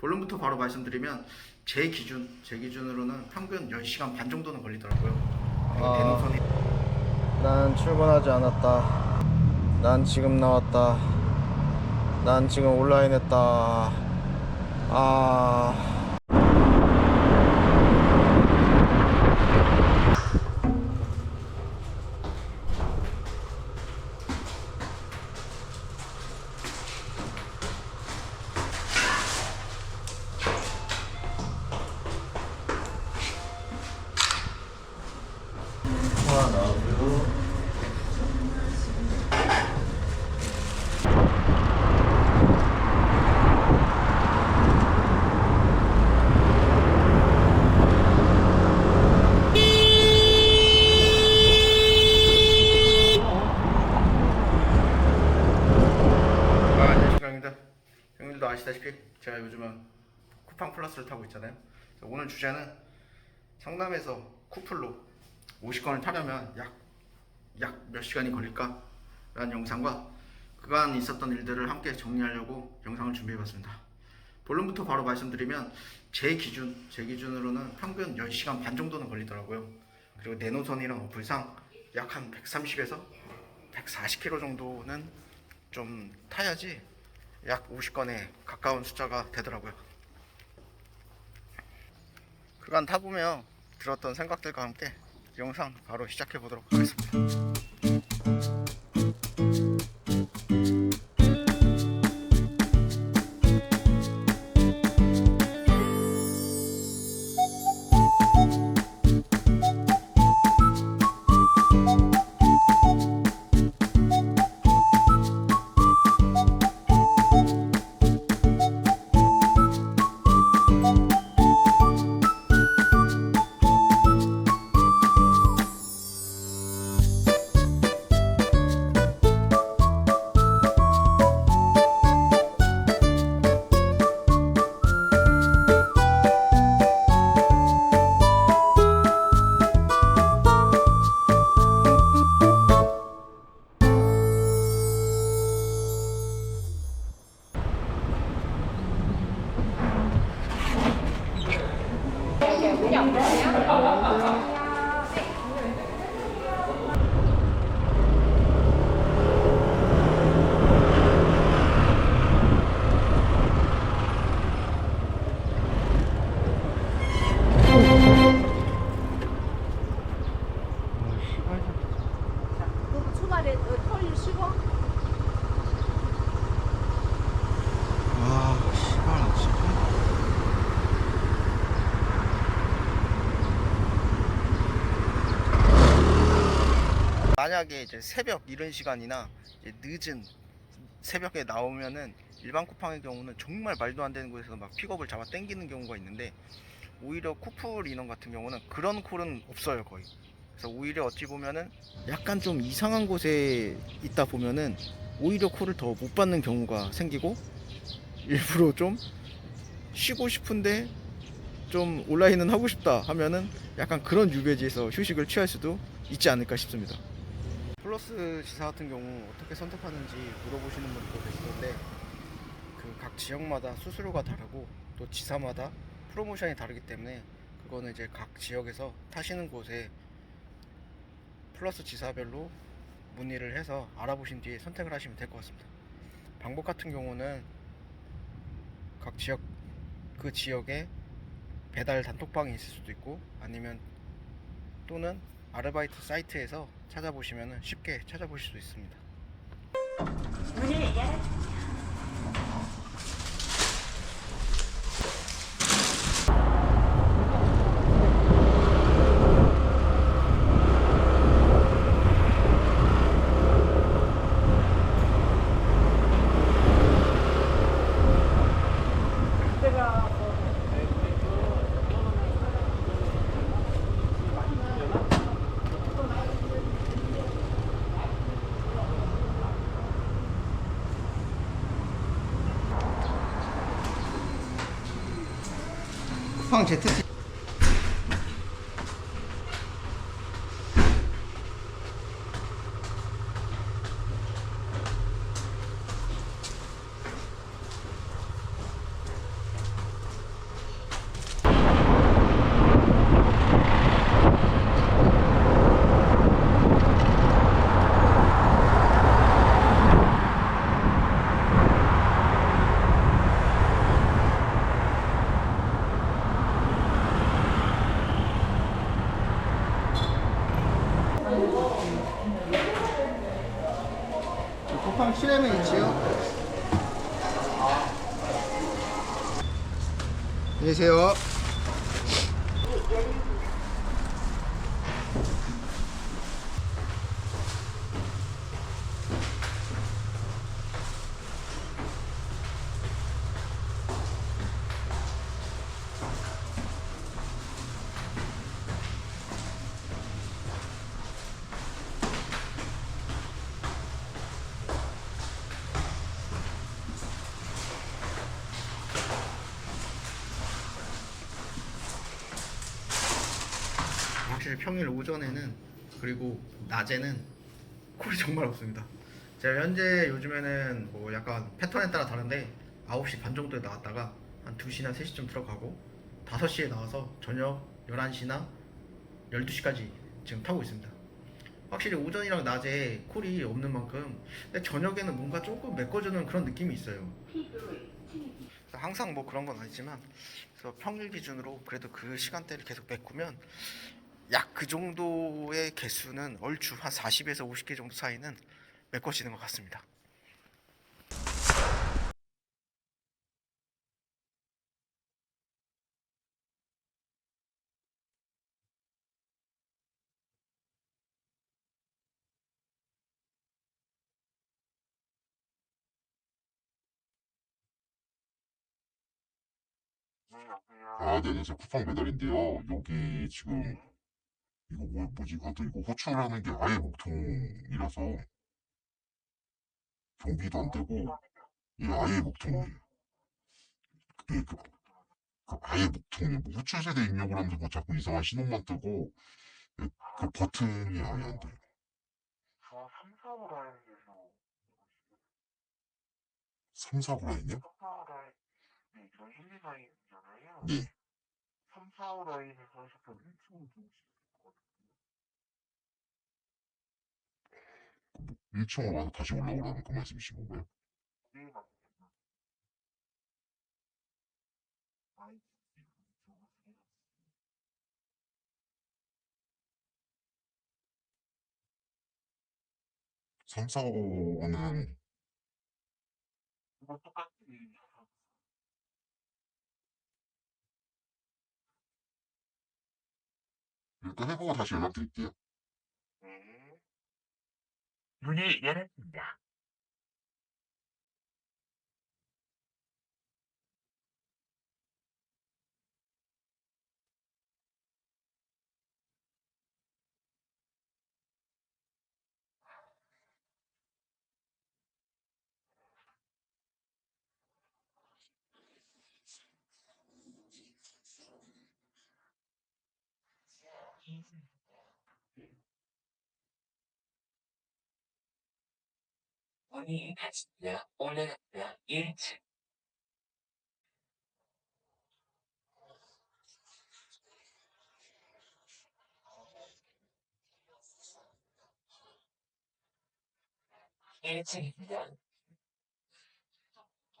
본론부터 바로 말씀드리면 제 기준, 제 기준으로는 평균 10시간 반 정도는 걸리더라고요. 그리고 아. 대노선이 난 출근하지 않았다. 난 지금 나왔다. 난 지금 온라인 했다. 아. 하나 나오고. 아, 안녕하십니까 형님들. 형님들도 아시다시피 제가 요즘은 쿠팡 플러스를 타고 있잖아요. 오늘 주제는 성남에서 쿠플로 50건을 타려면 약 약 몇 시간이 걸릴까? 라는 영상과 그간 있었던 일들을 함께 정리하려고 영상을 준비해봤습니다. 본론부터 바로 말씀드리면 제 기준, 제 기준으로는 평균 10시간 반 정도는 걸리더라고요. 그리고 내노선이랑 어플상 약 한 130에서 140km 정도는 좀 타야지 약 50건에 가까운 숫자가 되더라고요. 그간 타보면 들었던 생각들과 함께 영상 바로 시작해 보도록 하겠습니다. That's. 만약에 이제 새벽 이른 시간이나 이제 늦은 새벽에 나오면은 일반 쿠팡의 경우는 정말 말도 안 되는 곳에서 막 픽업을 잡아 당기는 경우가 있는데 오히려 쿠플 인원 같은 경우는 그런 콜은 없어요 거의. 그래서 오히려 어찌 보면은 약간 좀 이상한 곳에 있다 보면은 오히려 콜을 더 못 받는 경우가 생기고 일부러 좀 쉬고 싶은데 좀 온라인은 하고 싶다 하면은 약간 그런 유배지에서 휴식을 취할 수도 있지 않을까 싶습니다. 플러스 지사 같은 경우 어떻게 선택하는지 물어보시는 분들도 계시던데 그 각 지역마다 수수료가 다르고 또 지사마다 프로모션이 다르기 때문에 그거는 이제 각 지역에서 타시는 곳에 플러스 지사별로 문의를 해서 알아보신 뒤에 선택을 하시면 될 것 같습니다. 방법 같은 경우는 각 지역 그 지역에 배달 단톡방이 있을 수도 있고 아니면 또는 아르바이트 사이트에서 찾아보시면 쉽게 찾아보실 수 있습니다. 쿠팡 실내면 있지요. 안녕히 계세요. 확실히 평일 오전에는 그리고 낮에는 콜이 정말 없습니다. 제가 현재 요즘에는 뭐 약간 패턴에 따라 다른데 9시 반 정도에 나왔다가 한 2시나 3시쯤 들어가고 5시에 나와서 저녁 11시나 12시까지 지금 타고 있습니다. 확실히 오전이랑 낮에 콜이 없는 만큼 근데 저녁에는 뭔가 조금 메꿔주는 그런 느낌이 있어요. 항상 뭐 그런 건 아니지만 평일 기준으로 그래도 그 시간대를 계속 메꾸면 약 그 정도의 개수는 얼추 한 40에서 50개 정도 사이는 메꿔지는 것 같습니다. 아, 네, 저 쿠팡 배달인데요. 여기 지금 이거 뭐, 뭐지? 그것도 이거 호출하는 게 아예 목통이라서 경비도 안 되고 예, 아예 목통이에요. 예, 그, 그 아예 목통이에요. 뭐 호출 세대 입력을 하는데 뭐 자꾸 이상한 신호만 뜨고 예, 그 버튼이 아예 안 돼요. 저 3, 4호 라인에서 3, 4, 9 라인이요? 3, 4호 라인 네, 저 1, 2 라인이잖아요. 네. 3, 4호 라인에서 하셔서 1층으로 들어오시면 1층으로 와서 다시 올라오라는 그 말씀이신 건가요? 네, 맞습니다. 아이, 저보세요. 3, 4, 5는 이거 똑같이 일단 해보고 다시 연락드릴게요. 네. 문이 열었습니다. 문이 닫힙니다. 올라갑니다. 1층. 일층입니다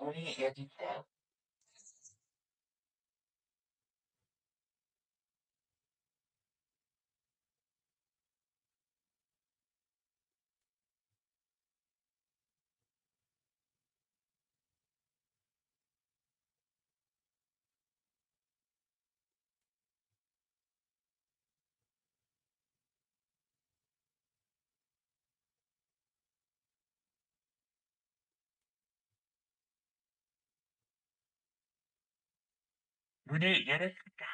문이 열립니다. 문이 열었습니다.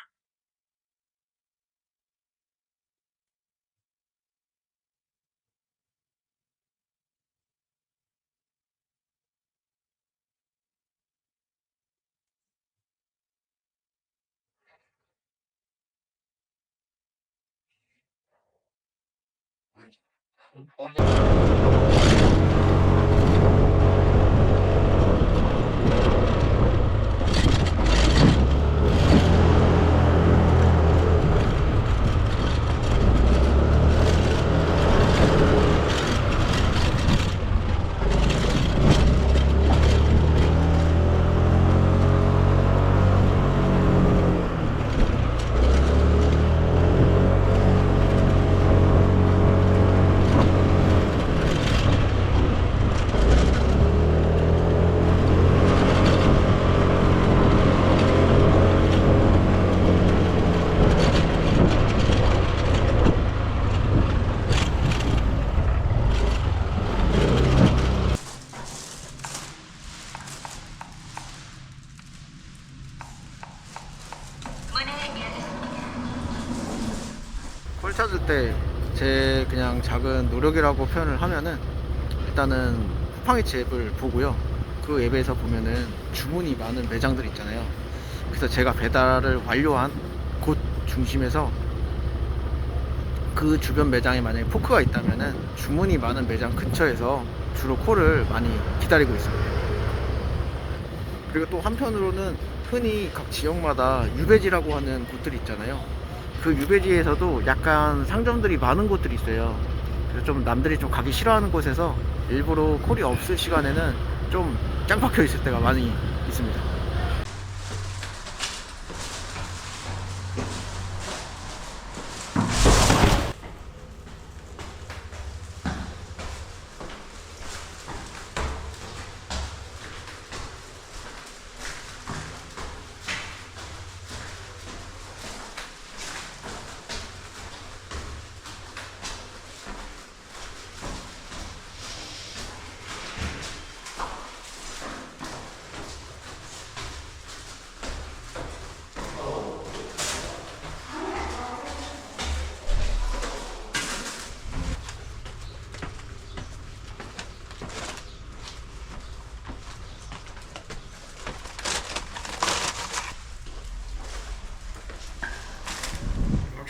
올라 노력이라고 표현을 하면은 일단은 쿠팡이츠 앱을 보고요. 그 앱에서 보면은 주문이 많은 매장들 있잖아요. 그래서 제가 배달을 완료한 곳 중심에서 그 주변 매장에 만약에 포크가 있다면은 주문이 많은 매장 근처에서 주로 콜을 많이 기다리고 있습니다. 그리고 또 한편으로는 흔히 각 지역마다 유배지라고 하는 곳들이 있잖아요. 그 유배지에서도 약간 상점들이 많은 곳들이 있어요. 좀 남들이 좀 가기 싫어하는 곳에서 일부러 콜이 없을 시간에는 좀 짱 박혀 있을 때가 많이 있습니다.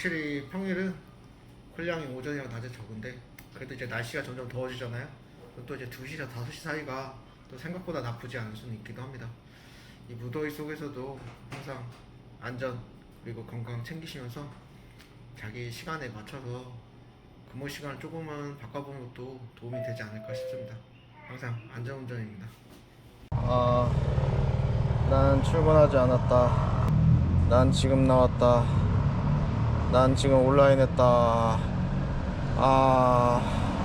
확실히 평일은 콜량이 오전이랑 낮에 적은데 그래도 이제 날씨가 점점 더워지잖아요. 또 이제 2시에서 5시 사이가 또 생각보다 나쁘지 않을 수는 있기도 합니다. 이 무더위 속에서도 항상 안전 그리고 건강 챙기시면서 자기 시간에 맞춰서 근무 시간을 조금만 바꿔보는 것도 도움이 되지 않을까 싶습니다. 항상 안전운전입니다. 아, 난 출근하지 않았다. 난 지금 나왔다. 난 지금 온라인 했다. 아,